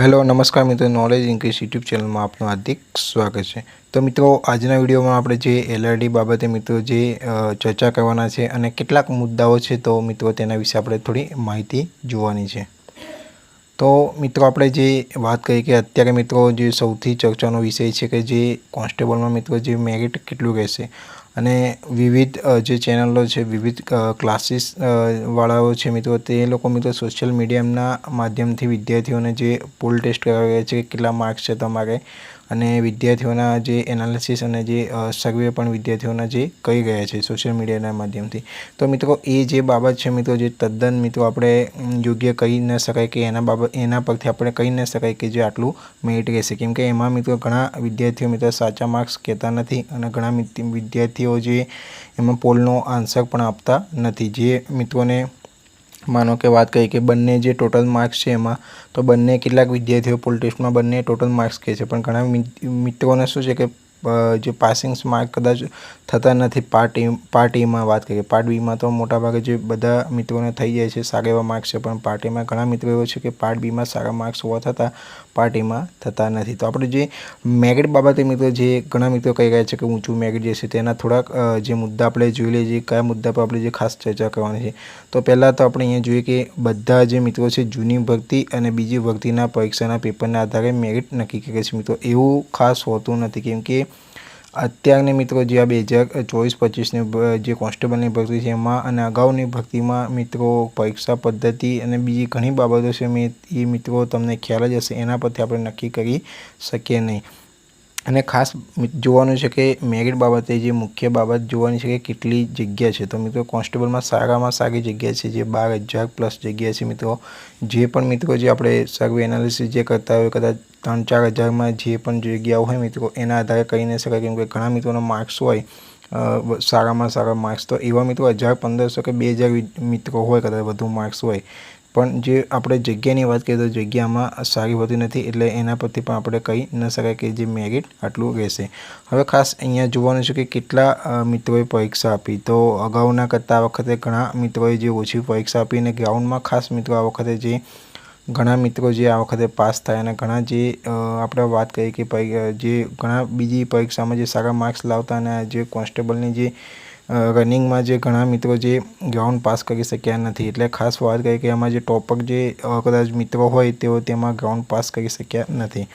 Hello, નમસ્કાર મિત્રો knowledge increase YouTube ચેનલમાં આપનું હાર્દિક સ્વાગત છે. તો મિત્રો, આજના વિડીયોમાં આપણે જે એલઆરડી બાબતે મિત્રો જે ચર્ચા કરવાના છે અને કેટલાક મુદ્દાઓ છે, તો મિત્રો તેના વિશે આપણે થોડી માહિતી જોવાની છે. તો મિત્રો, આપણે જે વાત કરી કે અત્યારે મિત્રો જે સૌથી ચર્ચાનો વિષય છે કે જે કોન્સ્ટેબલમાં મિત્રો જે મેરિટ કેટલું રહેશે. અને વિવિધ જે ચેનલો છે, વિવિધ ક્લાસીસ વાળાઓ છે મિત્રો, તે લોકો મિત્રો સોશિયલ મીડિયાના માધ્યમથી વિદ્યાર્થીઓને જે પોલ ટેસ્ટ કરાવે છે કેટલા માર્ક્સ છે તમારે અને વિદ્યાર્થીઓના જે એનાલિસિસ અને જે સર્વે પણ વિદ્યાર્થીઓના જે કહી ગયા છે સોશિયલ મીડિયાના માધ્યમથી. તો મિત્રો, એ જે બાબત છે મિત્રો, જે તદ્દન મિત્રો આપણે યોગ્ય કહી ન શકાય કે એના બાબત, એના પરથી આપણે કહી ન શકાય કે જે આટલું મેરિટ રહેશે. કેમ કે એમાં મિત્રો ઘણા વિદ્યાર્થીઓ મિત્રો સાચા માર્ક્સ કહેતા નથી અને ઘણા મિત- વિદ્યાર્થીઓ જે એમાં પોલનો આન્સર પણ આપતા નથી. જે મિત્રોને માનો કે વાત કરી કે બંને જે ટોટલ માર્ક્સ છે એમાં, તો બંને કેટલાક વિદ્યાર્થીઓ પોલ ટેસ્ટમાં બંને ટોટલ માર્ક્સ કહે છે. પણ ઘણા મિત્રોને શું છે કે જે પાસિંગ માર્ક કદાચ થતા નથી પાર્ટ એ પાર્ટ એમાં વાત કરીએ. પાર્ટ બીમાં તો મોટાભાગે જે બધા મિત્રોને થઈ જાય છે સારા એવા માર્ક્સ છે. પણ પાર્ટ એમાં ઘણા મિત્રો એવો છે કે પાર્ટ બીમાં સારા માર્ક્સ હોવા છતાં પાર્ટ એમાં થતા નથી. તો આપણે જે મેરિટ બાબતે મિત્રો જે ઘણા મિત્રો કહી રહ્યા છે કે ઊંચું મેરિટ જે છે, તેના થોડાક જે મુદ્દા આપણે જોઈ લઈએ છીએ કયા મુદ્દા પર આપણે જે ખાસ ચર્ચા કરવાની છે. તો પહેલાં તો આપણે અહીંયા જોઈએ કે બધા જે મિત્રો છે, જૂની ભરતી અને બીજી ભરતીના પરીક્ષાના પેપરના આધારે મેરિટ નક્કી કરે છે. મિત્રો, એવું ખાસ હોતું નથી. કેમ કે અત્યારની મિત્રો જે આ બે હજાર ચોવીસ, પચીસની જે કોન્સ્ટેબલની ભરતી છે, એમાં અને અગાઉની ભરતીમાં મિત્રો પરીક્ષા પદ્ધતિ અને બીજી ઘણી બાબતો છે એ મિત્રો તમને ખ્યાલ જ હશે, એના પરથી આપણે નક્કી કરી શકીએ નહીં. અને ખાસ જોવાનું છે કે મેરિટ બાબતે જે મુખ્ય બાબત જોવાની છે કે કેટલી જગ્યા છે. તો મિત્રો કોન્સ્ટેબલમાં સારામાં સારી જગ્યા છે, જે બાર હજાર પ્લસ જગ્યા છે મિત્રો. જે પણ મિત્રો જે આપણે સર્વે એનાલિસિસ જે કરતા હોય, કદાચ ત્રણ ચાર હજારમાં જે પણ જગ્યાઓ હોય મિત્રો, એના આધારે કહી ન શકાય કેમ કે ઘણા મિત્રોના માર્ક્સ હોય સારામાં સારા માર્ક્સ તો એવા મિત્રો હજાર પંદરસો કે બે હજાર મિત્રો હોય કદાચ વધુ માર્ક્સ હોય. પણ જે આપણે જગ્યાની વાત કરીએ તો જગ્યામાં સારી હોતી નથી એટલે એના પરથી પણ આપણે કહી ન શકાય કે જે મેરિટ આટલું રહેશે. હવે ખાસ અહીંયા જોવાનું છે કે કેટલા મિત્રોએ પરીક્ષા આપી. તો અગાઉના કરતાં વખતે ઘણા મિત્રોએ જે ઓછી પરીક્ષા આપી અને ગ્રાઉન્ડમાં ખાસ મિત્રો આ વખતે જે, ઘણા મિત્રો જે આ વખતે પાસ થયા અને ઘણા જે આપણે વાત કરીએ કે જે ઘણા બીજી પરીક્ષામાં જે સારા માર્ક્સ લાવતા અને જે કોન્સ્ટેબલની જે રનિંગમાં જે ઘણા મિત્રો જે ગ્રાઉન્ડ પાસ કરી શક્યા નથી. એટલે ખાસ વાત કરી કે એમાં જે ટોપક જે કદાચ મિત્રો હોય તેઓ તેમાં ગ્રાઉન્ડ પાસ કરી શક્યા નથી.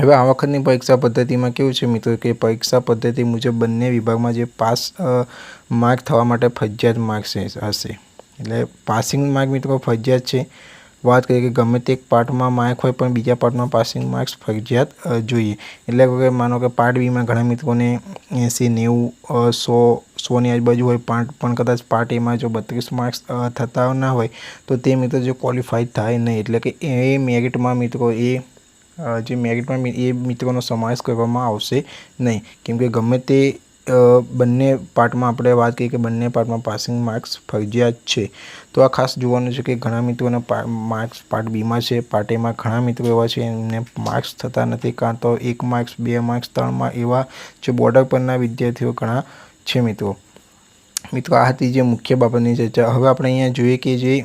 હવે આ વખતની પરીક્ષા પદ્ધતિમાં કેવું છે મિત્રો કે પરીક્ષા પદ્ધતિ મુજબ બંને વિભાગમાં જે પાસ માર્ક થવા માટે ફરજિયાત માર્ક્સ હશે. એટલે પાસિંગ માર્ક મિત્રો ફરજિયાત છે. વાત કરીએ કે ગમે તે એક પાર્ટમાં માર્ક હોય પણ બીજા પાર્ટમાં પાસિંગ માર્ક્સ ફરજિયાત જોઈએ. એટલે કે માનો કે પાર્ટ બીમાં ઘણા મિત્રોને એંસી, નેવું સો, સોની આજુબાજુ હોય પાર્ટ પણ કદાચ પાર્ટ એમાં જો બત્રીસ માર્ક્સ થતા ના હોય, તો તે મિત્રો જો ક્વોલિફાઈ થાય નહીં. એટલે કે એ મેરિટમાં મિત્રો એ જે મેરિટમાં એ મિત્રોનો સમાવેશ કરવામાં આવશે નહીં. કેમકે ગમે તે બંને પાર્ટમાં આપણે વાત કરીએ કે બંને પાર્ટમાં પાસિંગ માર્ક્સ ફરજિયાત છે. તો આ ખાસ જોવાનું છે કે ઘણા મિત્રોના માર્ક્સ પાર્ટ બીમાં છે પાર્ટ એમાં ઘણા મિત્રો એવા છે એમને માર્ક્સ થતા નથી. કાં તો એક માર્ક્સ બે માર્ક્સ ત્રણમાં એવા જે બોર્ડર પરના વિદ્યાર્થીઓ ઘણા છે મિત્રો. મિત્રો આ હતી જે મુખ્ય બાબતની ચર્ચા. હવે આપણે અહીંયા જોઈએ કે જે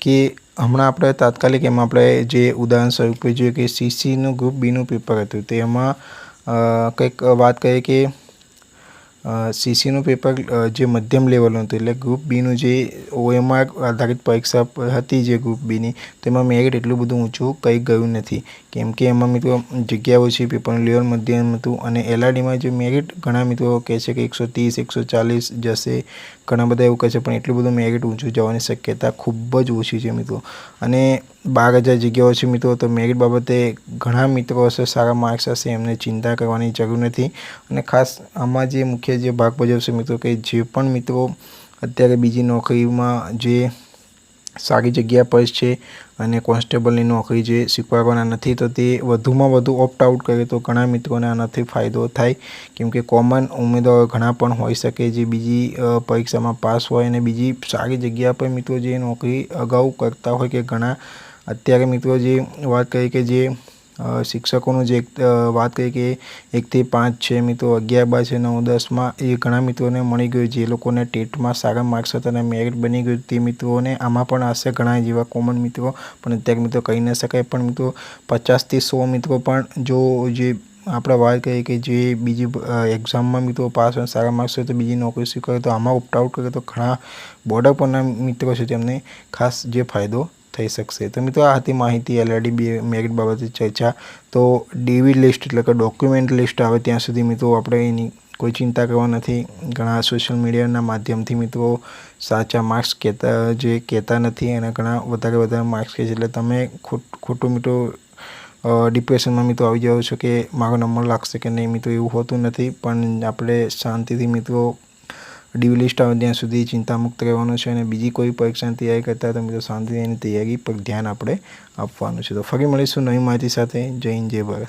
કે હમણાં આપણે તાત્કાલિક એમાં આપણે જે ઉદાહરણ સ્વરૂપે જોઈએ કે સીસીનું ગ્રુપ બીનું પેપર હતું તો એમાં અ, કંઈક વાત કરીએ કે સીસીનું પેપર જે મધ્યમ લેવલનું હતું, એટલે ગ્રુપ બીનું જે ઓએમઆર આધારિત પરીક્ષા હતી જે ગ્રુપ બીની તેમાં મેરિટ એટલું બધું ઊંચું કંઈ ગયું નથી. કેમ કે એમાં મિત્રો જગ્યાઓ છે પેપરનું લેવલ મધ્યમ હતું, અને એલઆરડીમાં જે મેરિટ ઘણા મિત્રો કહે છે કે એકસો ત્રીસ, એકસો ચાલીસ જશે. ઘણા બધા એવું કહે છે, પણ એટલું બધું મેરિટ ઊંચું જવાની શક્યતા ખૂબ જ ઓછી છે મિત્રો. અને બાર હજાર જગ્યાઓ છે મિત્રો, તો મેરિટ બાબતે ઘણા મિત્રો હશે, સારા માર્ક્સ હશે, એમને ચિંતા કરવાની જરૂર નથી. અને ખાસ આમાં જે મુખ્ય જે ભાગ ભજવશે મિત્રો, કે જે પણ મિત્રો અત્યારે બીજી નોકરીમાં જે સારી જગ્યા પર છે અને કોન્સ્ટેબલની નોકરી જે સ્વીકારવાના નથી, તો તે વધુમાં વધુ ઓપ્ટ આઉટ કરે તો ઘણા મિત્રોને આનાથી ફાયદો થાય. કેમકે કોમન ઉમેદવારો ઘણા પણ હોઈ શકે જે બીજી પરીક્ષામાં પાસ હોય અને બીજી સારી જગ્યા પર મિત્રો જે નોકરી અગાઉ કરતા હોય કે ઘણા. અત્યારે મિત્રો જે વાત કરીએ કે જે શિક્ષકોનું જે વાત કરી કે એકથી પાંચ છે મિત્રો, અગિયાર, બાર છે, નવ, દસમાં એ ઘણા મિત્રોને મળી ગયું. જે લોકોને ટેટમાં સારા માર્ક્સ હતા અને મેરિટ બની ગયું. તે મિત્રોને આમાં પણ હશે ઘણા જેવા કોમન મિત્રો. પણ અત્યારે મિત્રો કહી ન શકાય. પણ મિત્રો, પચાસથી સો મિત્રો પણ જો જે આપણે વાત કરીએ કે જે બીજી એક્ઝામમાં મિત્રો પાસ અને સારા માર્ક્સ હોય, તો બીજી નોકરી સ્વીકારે, તો આમાં ઓપ્ટ આઉટ કરે, તો ઘણા બોર્ડર પરના મિત્રો છે તેમને ખાસ જે ફાયદો થઈ શકશે. તો મિત્રો, આ હતી માહિતી એલઆરડી બી મેરિટ બાબતે ચર્ચા. તો ડીવી લિસ્ટ એટલે કે ડોક્યુમેન્ટ લિસ્ટ આવે ત્યાં સુધી મિત્રો, આપણે એની કોઈ ચિંતા કરવા નથી. ઘણા સોશિયલ મીડિયાના માધ્યમથી મિત્રો, સાચા માર્ક્સ કહેતા, જે કહેતા નથી, એના ઘણા વધારે વધારે માર્ક્સ કહે છે. એટલે તમે ખોટ મિત્રો ડિપ્રેશનમાં મિત્રો આવી જાઓ છો કે મારો નંબર લાગશે કે નહીં, મિત્રો, એવું હોતું નથી. પણ આપણે શાંતિથી મિત્રો ડીવી લિસ્ટ આવે ત્યાં સુધી ચિંતામુક્ત રહેવાનું છે અને બીજી કોઈ પરીક્ષાની તૈયારી કરતા તો મિત્રો શાંતિથી એની તૈયારી પર ધ્યાન આપણે આપવાનું છે. તો ફરી મળીશું નવી માહિતી સાથે. જય હિન્દ, જય ભારત.